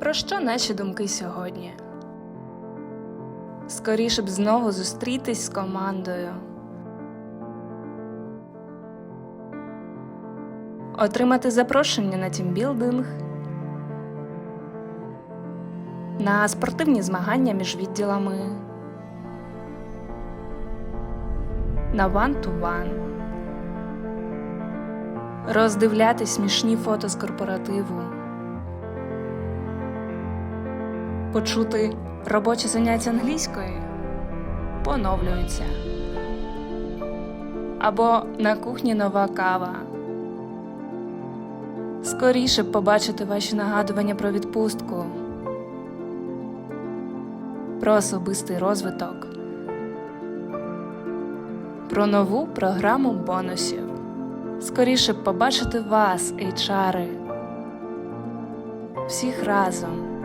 Про що наші думки сьогодні? Скоріше б знову зустрітись з командою. Отримати запрошення на тімбілдинг, на спортивні змагання між відділами, на one-to-one, роздивляти смішні фото з корпоративу, почути робочі заняття англійської поновлюються. Або на кухні нова кава. Скоріше б побачити ваші нагадування про відпустку, про особистий розвиток, про нову програму бонусів. Скоріше б побачити вас, HR, всіх разом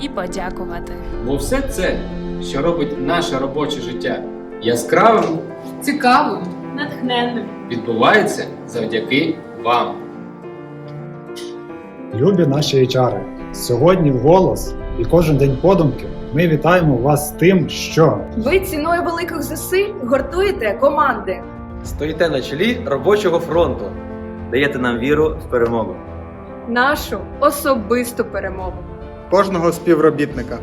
і подякувати. Бо все це, що робить наше робоче життя яскравим, цікавим, натхненним. відбувається завдяки вам. Любі наші HR, сьогодні в голос і кожен день подумки ми вітаємо вас з тим, що Ви ціною великих зусиль гуртуєте команди. Стоїте на чолі робочого фронту. Даєте нам віру в перемогу. Нашу особисту перемогу. Кожного співробітника.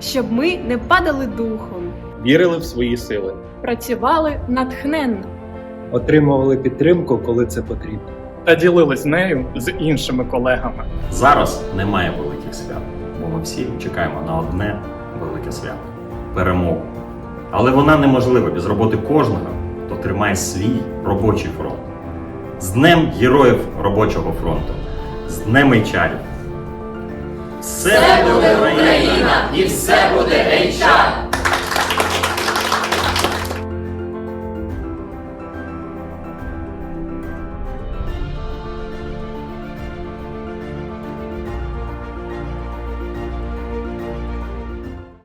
Щоб ми не падали духом, вірили в свої сили. працювали натхненно. Отримували підтримку, коли це потрібно. Та ділились нею з іншими колегами. Зараз немає великих свят, бо ми всі чекаємо на одне велике свято перемогу. Але вона неможлива без роботи кожного, хто тримає свій робочий фронт. З Днем Героїв робочого фронту, з Днем HR. Все буде Україна і все буде HR!